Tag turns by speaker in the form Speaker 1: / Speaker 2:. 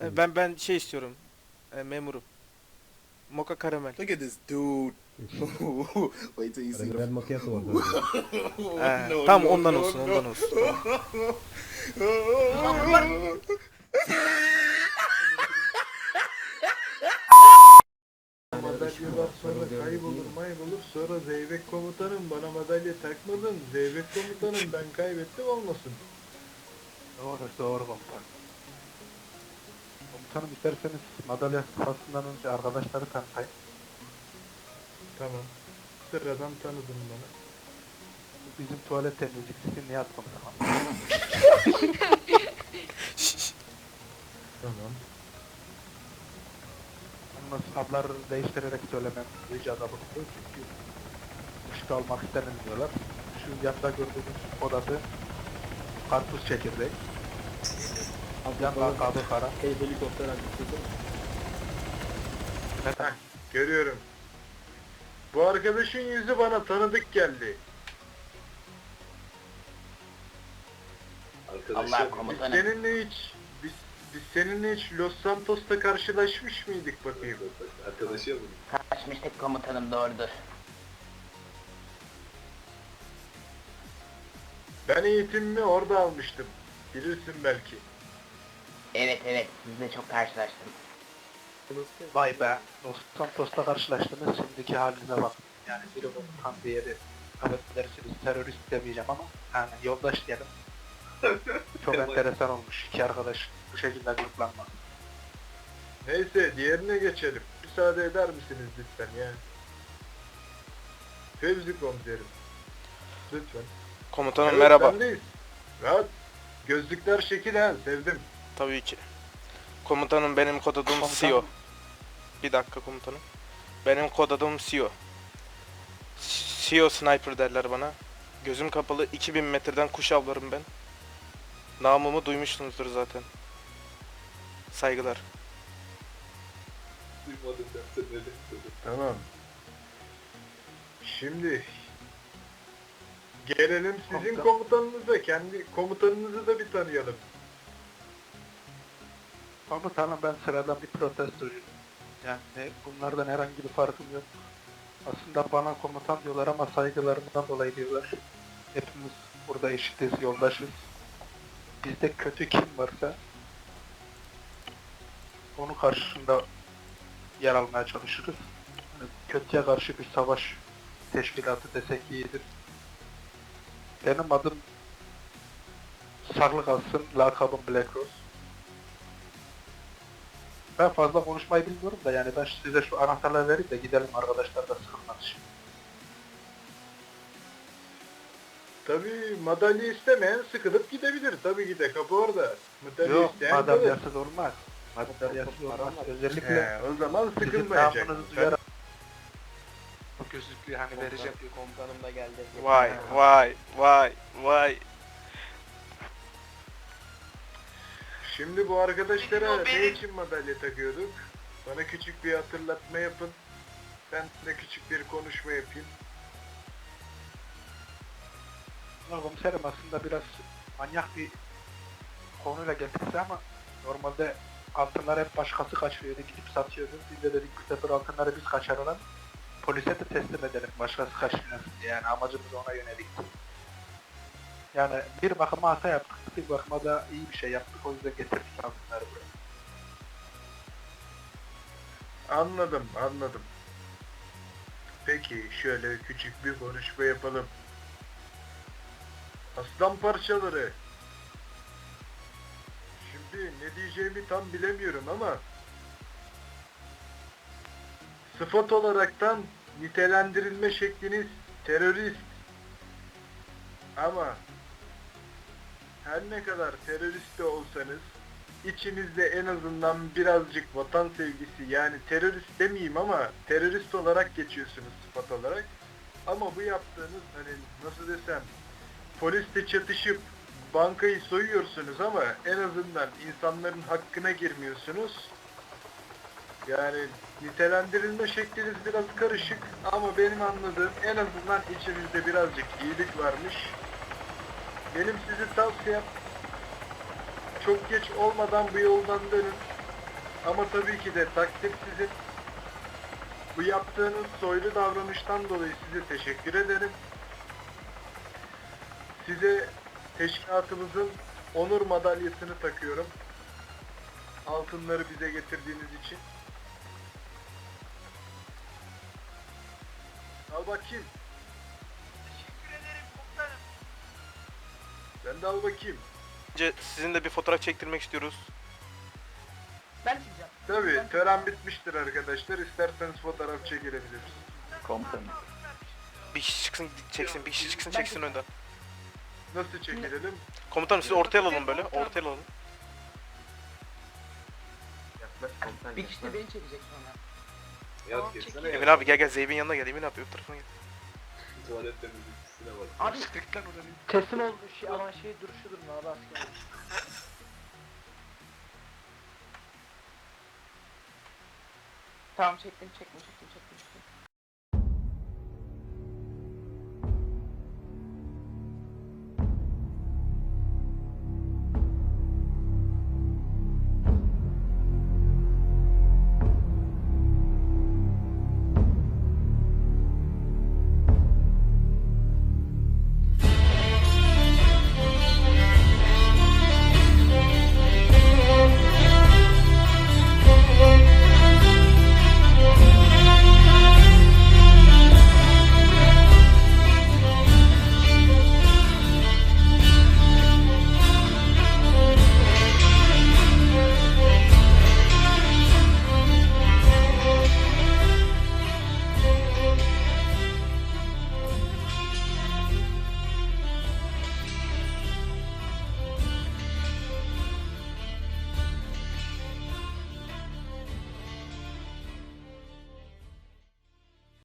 Speaker 1: E, Ben ben şey istiyorum. E, memurum. Moka karamel.
Speaker 2: Look at this dude. Wait till you see the.
Speaker 3: Karamel macchiato var.
Speaker 1: E,
Speaker 2: no, no,
Speaker 1: ondan
Speaker 2: no,
Speaker 1: olsun
Speaker 2: no.
Speaker 1: ondan olsun.
Speaker 4: Madalyalar sonra kaybolur maybolur sonra Zeybek komutanım bana madalya takmadın Zeybek komutanım ben kaybettim olmasın
Speaker 5: Doğru, doğru komutan. Komutanım isterseniz madalya fasından önce arkadaşları tanıtayım.
Speaker 4: Tamam sıradan tanıdın
Speaker 5: Bu bizim tuvalet temizlikçisi Nihat komutanım.
Speaker 4: Tamam
Speaker 5: Yalnız adları değiştirerek söylemem icada bulundu çünkü ışık almak istenilmiyorlar. Şu yanda gördüğünüz odası karpuz çekirdeği. Yan kara.
Speaker 3: Helikopter.
Speaker 4: Heh, görüyorum Bu arkadaşın yüzü bana tanıdık geldi
Speaker 6: Allah
Speaker 4: Biz
Speaker 6: komutanım.
Speaker 4: seninle hiç biz, biz seninle hiç Los Santos'ta karşılaşmış mıydık bakayım
Speaker 2: Arkadaşı ya bu.
Speaker 6: Kaçmıştık komutanım doğrudur.
Speaker 4: Ben eğitimimi orada almıştım Bilirsin belki
Speaker 6: Evet evet sizle çok karşılaştım.
Speaker 5: Vay be. Los Santos'ta karşılaştınız şimdiki halinize bak. Yani biri komutan diğeri affedersiniz terörist demeyeceğim ama yani yoldaş diyelim. Çok enteresan olmuş iki arkadaş bu şekilde gruplanma.
Speaker 4: Neyse diğerine geçelim. Müsaade eder misiniz lütfen ya? Fevzi komiserim. Lütfen.
Speaker 1: Komutanım
Speaker 4: Evet,
Speaker 1: merhaba.
Speaker 4: sendeyiz. Rahat. Gözlükler şekil ha sevdim.
Speaker 1: Tabii ki. Komutanım benim kod adım
Speaker 5: Komutanım.
Speaker 1: Sio. Bir dakika komutanım. Benim kod adım Sio. Sio sniper derler bana. Gözüm kapalı 2000 metreden kuş avlarım ben. Namımı duymuşsunuzdur zaten. Saygılar.
Speaker 2: Duymadım ne.
Speaker 4: Tamam. Şimdi gelelim sizin
Speaker 5: Komutan.
Speaker 4: komutanınıza. Kendi komutanınızı da bir tanıyalım.
Speaker 5: Komutanım ben sıradan bir protestocuyum. Yani bunlardan herhangi bir farkım yok. Aslında bana komutan diyorlar ama saygılarından dolayı diyorlar. Hepimiz burada eşitiz, yoldaşız. Bizde kötü kim varsa onun karşısında yer almaya çalışırız. Yani kötüye karşı bir savaş teşkilatı desek iyidir. Benim adım Sağlık alsın, lakabım Black Rose. Ben fazla konuşmayı bilmiyorum da yani ben size şu anahtarları vereyim de gidelim arkadaşlar da sıkılmaz.
Speaker 4: Tabii madalya istemeyen sıkılıp gidebilir. Tabii ki de kapı orada. Madalya
Speaker 5: Yok
Speaker 4: isteyen kalır.
Speaker 5: madalyasız olmaz. Madalyasız olmaz. Özellikle
Speaker 4: He, o zaman sıkılmayacak.
Speaker 5: gözlüklüğü hani vereceğim.
Speaker 6: Komutanım da geldi.
Speaker 1: Vay vay vay vay.
Speaker 4: Şimdi bu arkadaşlara ne için madalya takıyorduk? Bana küçük bir hatırlatma yapın. Ben de küçük bir konuşma yapayım.
Speaker 5: Ulan komiserim aslında biraz manyak bir konuyla geldik size ama normalde altınlar hep başkası kaçırıyordu, gidip satıyordu. Biz de dedik bu sefer altınları biz kaçıralım. Polise de teslim edelim başkası kaçırmasın diye. Yani amacımız ona yönelik. Yani bir bakıma hata yaptık, bir bakıma da iyi bir şey yaptık. O yüzden getirdik altınları buraya.
Speaker 4: Anladım, anladım. Peki şöyle küçük bir konuşma yapalım. Aslan parçaları. Şimdi ne diyeceğimi tam bilemiyorum ama sıfat olaraktan nitelendirilme şekliniz terörist. Ama her ne kadar terörist de olsanız içinizde en azından birazcık vatan sevgisi yani terörist demeyeyim ama terörist olarak geçiyorsunuz sıfat olarak. Ama bu yaptığınız hani nasıl desem polisle çatışıp bankayı soyuyorsunuz ama en azından insanların hakkına girmiyorsunuz. Yani nitelendirilme şekliniz biraz karışık ama benim anladığım en azından içinizde birazcık iyilik varmış. Benim size tavsiyem çok geç olmadan bu yoldan dönün. Ama tabii ki de takdir sizin. Bu yaptığınız soylu davranıştan dolayı size teşekkür ederim. Size teşkilatımızın onur madalyasını takıyorum. Altınları bize getirdiğiniz için. Al bakayım. Sen de al bakayım.
Speaker 1: Önce sizinle bir fotoğraf çektirmek istiyoruz.
Speaker 6: Ben çıkacağım.
Speaker 4: Tabii tören bitmiştir arkadaşlar. İsterseniz fotoğraf çekilebiliriz.
Speaker 2: Komutanım.
Speaker 1: Bir kişi çıksın çeksin, bir kişi çıksın çeksin önden.
Speaker 4: Nasıl çekilelim?
Speaker 1: Komutanım siz ortaya alalım böyle, ortaya alalım.
Speaker 3: Yaklaş komutan
Speaker 6: Bir kişi de beni çekecek sonra.
Speaker 3: Yat
Speaker 1: Emin abi gel gel Zeybin yanına gel, Emin abi öbür tarafına gel.
Speaker 3: Tuvalet temizlikçisine bak.
Speaker 6: Abi
Speaker 5: Sıktık lan orayı.
Speaker 6: teslim olmuş ama şey duruşu durma abi asker. Tamam çektim çektim çektim çektim. çektim.